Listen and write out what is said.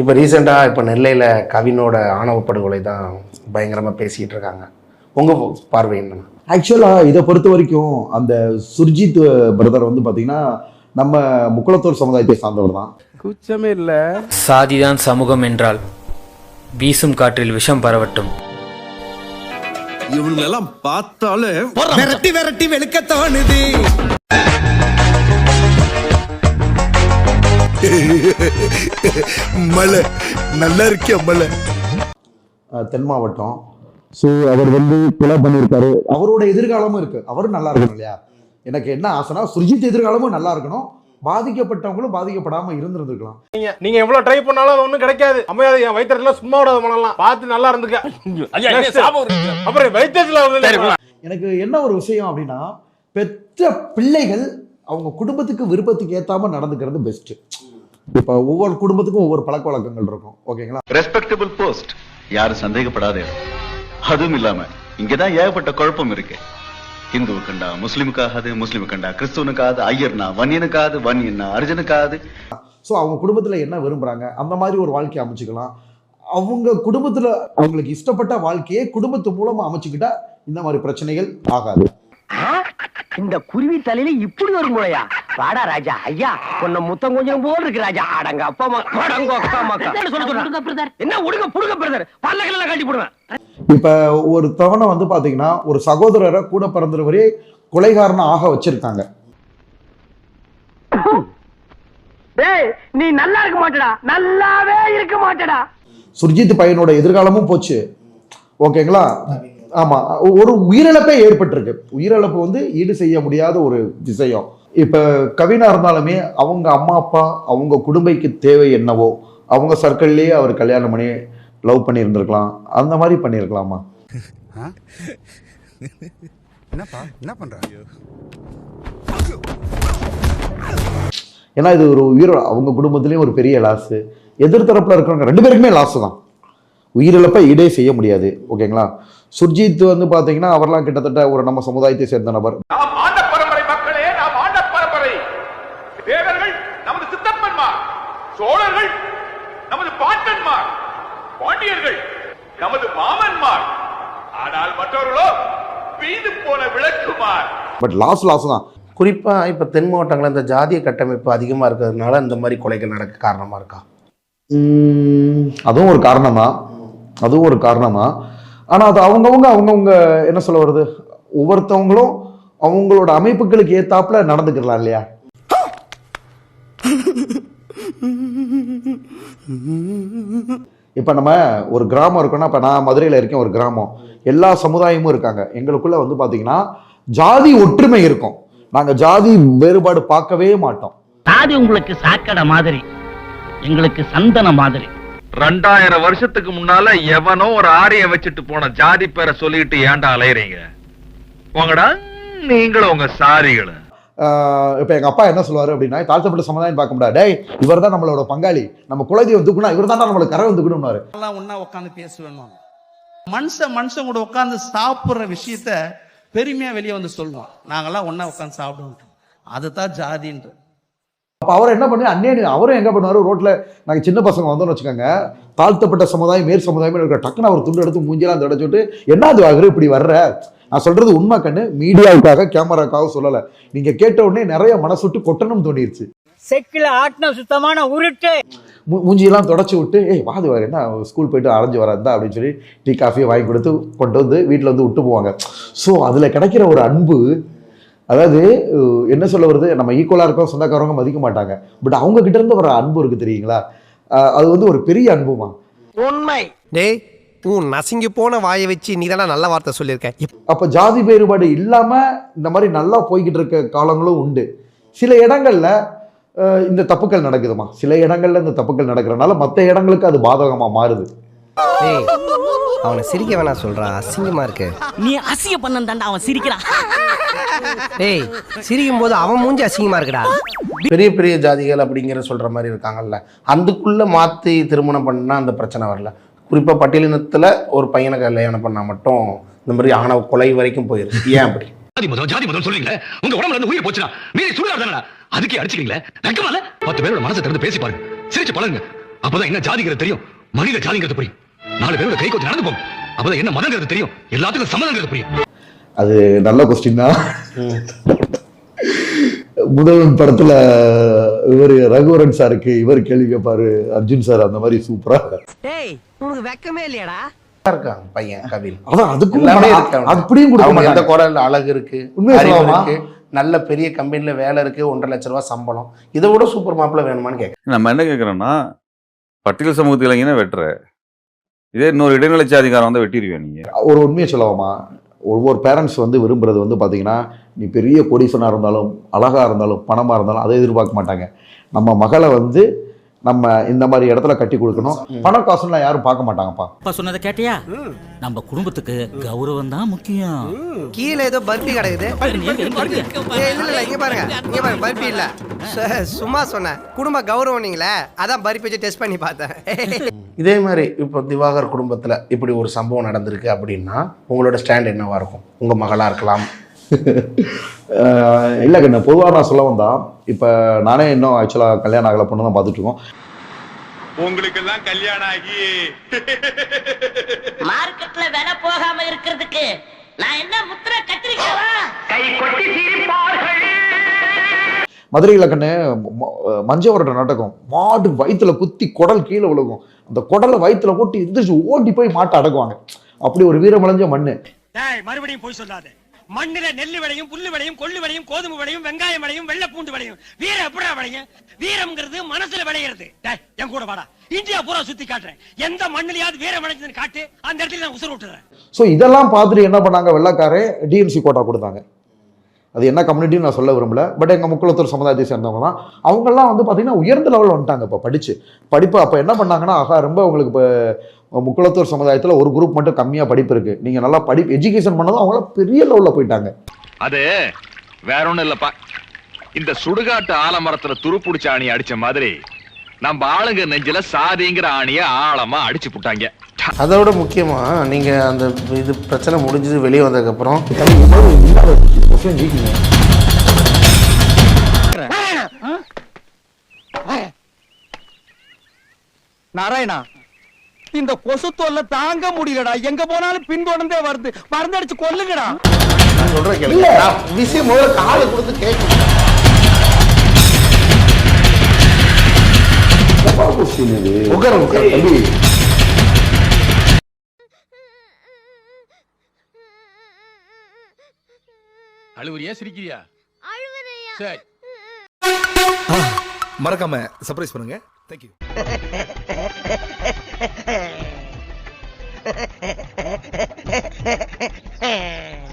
இப்போ ரீசெண்டாக இப்போ நெல்லையில் கவினோட ஆணவ படுகொலை தான் பயங்கரமாக பேசிகிட்டு இருக்காங்க. உங்கள் பார்வை என்னன்னா ஆக்சுவலாக இதை பொறுத்த வரைக்கும் அந்த சுர்ஜித் பிரதர் வந்து பார்த்தீங்கன்னா நம்ம முக்குளத்தூர் சமுதாயத்தை சார்ந்தவர் தான். குச்சமே இல்லை. சாதிதான் சமூகம் என்றால் வீசும் காற்றில் விஷம் பரவட்டும். இவங்களெல்லாம் பார்த்தாலே விரட்டி விரட்டி வெளுக்க தோணுது மலை. நல்லா இருக்கியா மலை? தென் மாவட்டம். ஸோ அவர் வந்து கொலை பண்ணியிருக்காரு. அவரோட எதிர்காலமும் இருக்கு. அவரும் நல்லா இருக்கணும் இல்லையா? எனக்கு என்ன ஆசைனா சுர்ஜித் எதிர்காலமும் நல்லா இருக்கணும். பாதிக்கப்பட்டவங்களும் பாதிக்கப்படாம இருந்திருந்துருக்கலாம். நீங்க நீங்க எவ்வளவு ட்ரை பண்ணாலும் ஒண்ணும் கிடைக்காது. அமையாது என் வயிற்றுல சும்மா விடாத பண்ணலாம் பார்த்து நல்லா இருந்துக்க. அப்புறம் வயிற்றுல எனக்கு என்ன ஒரு விஷயம் அப்படின்னா பெற்ற பிள்ளைகள் அவங்க குடும்பத்துக்கு விருப்பத்துக்கு ஏத்தாம நடந்துக்கிறது பெஸ்ட் இப்போ ஒவ்வொரு குடும்பத்துக்கும் ஒவ்வொரு பழக்க வழக்கங்கள் இருக்கும். ஓகேங்களா? ரெஸ்பெக்டபிள் போஸ்ட் யாரும் சந்தேகப்படாதே. அதுவும் இல்லாம இங்கதான் ஏகப்பட்ட குழப்பம் இருக்கு. ஹிந்துவு கண்டா முஸ்லிமுக்காகாது முஸ்லிமு கண்டா கிறிஸ்துவனுக்காது ஐயர்னா வன்னியனுக்காது வன்னியன்னா அர்ஜுனுக்காது ஸோ அவங்க குடும்பத்துல என்ன விரும்புறாங்க? அந்த மாதிரி ஒரு வாழ்க்கையை அமைச்சுக்கலாம். அவங்க குடும்பத்துல அவங்களுக்கு இஷ்டப்பட்ட வாழ்க்கையை குடும்பத்து மூலமா அமைச்சுக்கிட்டா இந்த மாதிரி பிரச்சனைகள் ஆகாது. இந்த குருவி தலையில இப்படி ஒரு முறையா வாடா ராஜா ஐயா உன்னை முத்தம் கொஞ்சம் போல் இருக்கு ராஜா. அடங்க அப்பா அம்மா அடங்க அப்பா அம்மா என்ன உடுங்க புடுங்க பிரதர் பல்லக்கெல்லாம் கட்டி போடுவேன். இப்ப ஒரு தவணை வந்து பாத்தீங்கன்னா ஒரு சகோதரரை கூட பிறந்தவரே கொலைகாரனா ஆக வச்சிருக்காங்க. டேய் நீ நல்லா இருக்க மாட்டடா. நல்லாவே இருக்க மாட்டடா. சுர்ஜித் பையனோட எதிர்காலமும் போச்சு. ஓகேங்களா? ஆமா ஒரு உயிரிழப்பே ஏற்பட்டிருக்கு. உயிரிழப்பு வந்து ஈடு செய்ய முடியாத ஒரு விஷயம். இப்ப கவினா இருந்தாலுமே அவங்க அம்மா அப்பா அவங்க குடும்பைக்கு தேவை என்னவோ அவங்க சர்க்கிள்லயே அவர் கல்யாணம் பண்ணி லவ் பண்ணி இருந்திருக்கலாம் அந்த மாதிரி பண்ணியிருக்கலாமா? என்னப்பா? என்ன பண்ற? ஏன்னா இது ஒரு உயிர் அவங்க குடும்பத்திலயும் ஒரு பெரிய லாஸ் எதிர்த்தரப்புல இருக்கிறவங்க ரெண்டு பேருக்குமே லாஸ் தான். உயிரிழப்பை ஈடே செய்ய முடியாது. ஓகேங்களா? சுர்ஜித் வந்து பாத்தீங்கன்னா அவர்லாம் கிட்டத்தட்ட ஒரு நம்ம சமுதாயத்தை சேர்ந்த நபர். சோழர்கள் நமது பாட்டன்மார் பாண்டியர்கள் நமது மாமன்மார் ஆனால் மற்றவர்களோ வீது போன விளக்குமார். பட் லாஸ் லாஸ் தான். குறிப்பாக இப்போ தென் மாவட்டங்களில் இந்த ஜாதிய கட்டமைப்பு அதிகமாக இருக்கிறதுனால இந்த மாதிரி கொலைகள் நடக்க காரணமாக இருக்கா? அதுவும் ஒரு காரணம்? தான் அதுவும் ஒரு காரணம்? தான் ஆனா அது அவங்கவுங்க அவங்கவுங்க என்ன சொல்ல வருது ஒவ்வொருத்தவங்களும் அவங்களோட அமைப்புகளுக்கு ஏத்தாப்புல நடந்துக்கலாம் இல்லையா? இப்ப நம்ம ஒரு கிராமம் இருக்கோம்னா இப்ப நான் மதுரையில இருக்கேன் ஒரு கிராமம். எல்லா சமுதாயமும் இருக்காங்க. எங்களுக்குள்ள வந்து பாத்தீங்கன்னா ஜாதி ஒற்றுமை இருக்கும். நாங்க ஜாதி வேறுபாடு பார்க்கவே மாட்டோம். சாதி உங்களுக்கு சாக்கடை மாதிரி. எங்களுக்கு சந்தன மாதிரி. ரெண்டாயிரம் வருஷத்துக்கு முன்னால எவனோ ஒரு ஆரிய வச்சுட்டு போன ஜாதி பேரை சொல்லிட்டு ஏன்டா அலையறீங்க? உங்கடா நீங்களும் உங்க சாரிகளும் இப்ப எங்க அப்பா என்ன சொல்லுவாரு அப்படின்னா தாழ்த்தப்பட்ட சமுதாயம் பார்க்க முடியாது. டேய் இவர் தான் நம்மளோட பங்காளி. நம்ம குலதெய்வம் தூக்கணும் இவர் தான் நம்மளுக்கு கரை தூக்கணும்னாரு எல்லாம் ஒண்ணா உட்காந்து பேசுவேன் மனுஷன் மனுஷன் கூட உட்காந்து சாப்பிடுற விஷயத்த பெருமையா வெளியே வந்து சொல்லுவோம் நாங்கெல்லாம் ஒண்ணா உட்காந்து சாப்பிடுவோம் அதுதான் ஜாதின்ற அப்ப அவர் என்ன பண்ணு அந்நிய அவரும் எங்க பண்ணுவாரு? ரோட்ல நாங்க சின்ன பசங்க வந்தோம்னு வச்சுக்கோங்க தாழ்த்தப்பட்ட சமுதாயம் மேற் சமுதாயம் இருக்கிற டக்குன்னு அவர் துண்டு எடுத்து மூஞ்சிலாம் தொடச்சு விட்டு என்ன அது ஆகுது இப்படி வர்ற? நான் சொல்றது உண்மை கண்ணு. மீடியாவுக்காக கேமராக்காக சொல்லல. நீங்க கேட்ட உடனே நிறைய மனசு விட்டு கொட்டணும் தோணிருச்சு. செக்கில ஆட்டின சுத்தமான உருட்டு. மூஞ்சியெல்லாம் தொடச்சி விட்டு ஏய் வாது வாரு என்ன? ஸ்கூல் போயிட்டு அரைஞ்சு வரதா அப்படின்னு சொல்லி டீ காஃபியை வாங்கி கொடுத்து கொண்டு வந்து வீட்டில் வந்து விட்டு போவாங்க. ஸோ அதில் கிடைக்கிற ஒரு அன்பு அதாவது என்ன சொல்ல வருது? நம்ம ஈக்குவலாக இருக்கோம் சொந்தக்காரவங்க மதிக்க மாட்டாங்க. பட் அவங்க கிட்ட இருந்து வர அன்பு இருக்கு தெரியுங்களா? அது வந்து ஒரு பெரிய அன்புமா உண்மை. டேய் உன் நசுங்கி போன வாயை வச்சு நீ நல்ல வார்த்தை சொல்லியிருக்க. அப்போ ஜாதி வேறுபாடு இல்லாமல் இந்த மாதிரி நல்லா போய்கிட்டு இருக்க காலங்களும் உண்டு. சில இடங்கள்ல இந்த தப்புக்கள் நடக்குதுமா? சில இடங்கள்ல இந்த தப்புக்கள் நடக்கிறனால மற்ற இடங்களுக்கு அது பாதகமாக மாறுது. டேய் அவனை சிரிக்க வேணாம் சொல்றா. அசிங்கமா இருக்கு. நீ அசிய பண்ண தாண்டா அவன் சிரிக்கிறான். டேய் சிரிக்கும் போது அவன் மூஞ்சி அசிங்கமா இருக்குடா. பெரிய பெரிய ஜாதிகள் அப்படிங்கிற சொல்கிற மாதிரி இருக்காங்கல்ல. அதுக்குள்ளே மாற்றி திருமணம் பண்ணால் அந்த பிரச்சனை வரல. குறிப்பாக பட்டியலினத்தில் ஒரு பையனை கல்யாணம் பண்ணால் மட்டும் இந்த மாதிரி ஆணவ கொலை வரைக்கும் போயிருக்கு ஏன் அப்படி? ஜாதி மதம் ஜாதி மதம் சொல்றீங்களே? உங்க உடம்புல இருந்து உயிர் போச்சுனா மீறி சுடுகாடு அதுக்கே அடிச்சுக்கீங்களே வெக்கமால? பத்து பேரோட மனசை திறந்து பேசி பாருங்க. சிரிச்சு பழகுங்க. அப்பதான் என்ன ஜாதிங்கிறது தெரியும்? மனித ஜாதிங்கிறது புரியும். நாலு பேரோட கை கொத்து நடந்து போகும் அப்பதான் என்ன மதங்கிறது தெரியும்? எல்லாத்துக்கும் சம்மதங்கிறது புரியும். அது நல்ல கொஸ்டின் தான். முதல்வன் படத்துல இவர் ரகுவரன் சாருக்கு இவர் கேள்வி கேட்பாரு அர்ஜுன் சார் அந்த மாதிரி சூப்பரா டேய் உனக்கு வெக்கமே இல்லையாடா. இருக்காங்க பையன் கபில். அதான் அதுக்கும். அப்படியும் கொடுக்க எந்த குரல் அழகு இருக்கு? இருக்கு நல்ல பெரிய கம்பெனில வேலை இருக்கு ஒன்றரை லட்ச ரூபாய் சம்பளம். இதை விட சூப்பர் மாப்பிள்ள வேணுமான்னு கேட்க. நம்ம என்ன கேட்குறோம்னா பட்டியல் சமூகத்து இளைஞனை வெட்டுற. இதே இன்னொரு இடைநிலை சாதிக்காரன் வந்து வெட்டிடுவேன் நீங்க ஒரு உண்மையை சொல்லலாமா ஒவ்வொரு பேரண்ட்ஸ் வந்து விரும்புகிறது வந்து பார்த்தீங்கன்னா நீ பெரிய கொடிசனாக இருந்தாலும் அழகாக இருந்தாலும் பணமாக இருந்தாலும் அதை எதிர்பார்க்க மாட்டாங்க. நம்ம மகளை வந்து நம்ம இந்த மாதிரி இடத்துல கட்டி கொடுக்கணும். பணம் காசுலாம் யாரும் பார்க்க மாட்டாங்கப்பா. அப்பா சொன்னதை கேட்டியா? நம்ம குடும்பத்துக்கு கௌரவம் தான் முக்கியம். கீழே ஏதோ பர்பி கிடக்குது. இல்ல இல்ல இங்க பாருங்க. இங்க பாருங்க பர்பி இல்ல. சு- சும்மா சொன்னேன். குடும்ப கௌரவம் நீங்களே அதான் பர்பி வச்சு டெஸ்ட் பண்ணி பார்த்தேன். இதே மாதிரி இப்போ திவாகர் குடும்பத்துல இப்படி ஒரு சம்பவம் நடந்திருக்கு அப்படின்னா உங்களோட ஸ்டாண்ட் என்னவா இருக்கும்? உங்க மகளா இருக்கலாம் இல்லை கண்ணு பொதுவாக நான் சொல்ல வந்தா இப்போ நானே இன்னும் ஆக்சுவலாக கல்யாணம் ஆகலை பொண்ணு தான் பார்த்துட்டு இருக்கோம். உங்களுக்கு எல்லாம் கல்யாணம் ஆகி மார்க்கெட்ல விலை போகாம இருக்கிறதுக்கு நான் என்ன முத்திர கத்திரிக்கவா? மதுரையில் கண்ணு ம- மஞ்சவரோட நாடகம். மாடு வயித்துல குத்தி குடல் கீழே விழுகும். அந்த குடலை வயித்துல போட்டு எந்திரிச்சு ஓடி போய் மாட்டை அடக்குவாங்க. அப்படி ஒரு வீரமளைஞ்ச மண்ணு. மறுபடியும் போய் சொல்லாத. மண்ணில நெல்லு விளையும் புல்லு விளையும் கொள்ளு விளையும் கோதுமை விளையும் வெங்காயம் விளையும் வெள்ளை பூண்டு விளையும். வீரம் எப்படா விளையும்? வீரம்ங்கிறது மனசுல விளையிறது. என் கூட வாடா. இந்தியா பூரா சுத்தி காட்டுறேன். எந்த மண்ணிலையாவது வீரம் விளைஞ்சதுன்னு காட்டு அந்த இடத்துல நான் உசுறு விட்டுறேன் ஸோ இதெல்லாம் பார்த்துட்டு என்ன பண்ணாங்க? வெள்ளக்காரே டிஎம்சி கோட்டா கொடுத்தாங்க. அது என்ன கம்யூனிட்டின்னு நான் சொல்ல விரும்பல. பட் எங்கள் முக்குளத்தூர் சமுதாயத்தை சேர்ந்தவங்க தான் அவங்கெல்லாம் வந்து பார்த்தீங்கன்னா உயர்ந்த லெவலில் வந்துட்டாங்க இப்போ படித்து படிப்பு அப்போ என்ன பண்ணாங்கன்னா ஆகா ரொம்ப உங்களுக்கு இப்போ முக்குளத்தூர் சமுதாயத்தில் ஒரு குரூப் மட்டும் கம்மியாக படிப்பு இருக்குது நீங்கள் நல்லா படிப்பு எஜுகேஷன் பண்ணதும் அவங்களாம் பெரிய லெவலில் போயிட்டாங்க. அது வேற ஒண்ணும் இல்லப்பா. இந்த சுடுகாட்டு ஆலமரத்துல துருப்புடிச்ச ஆணி அடிச்ச மாதிரி நம்ம ஆளுங்க நெஞ்சில சாதிங்கிற ஆணிய ஆழமா அடிச்சு புட்டாங்க. அதோட முக்கியமா நீங்க அந்த இது பிரச்சனை முடிஞ்சது வெளியே வந்ததுக்கு அப்புறம் நாராயணா? இந்த கொசு தொல்லை தாங்க முடியலடா. எங்க போனாலும் பின்தொடர்ந்தே வருது. மருந்தடிச்சு கொல்லுங்கடா. நான் சொல்றேன் கேளுங்க. நான் விஷயம் முதல்ல காலை கொடுத்து கேட்கணும். உட்காரு, உட்காரு. தம்பி, அழுவுறியா சிரிக்கிறியா? சரி. மறக்காம சர்ப்ரைஸ் பண்ணுங்க. தேங்க்யூ へへへへへへへへへへ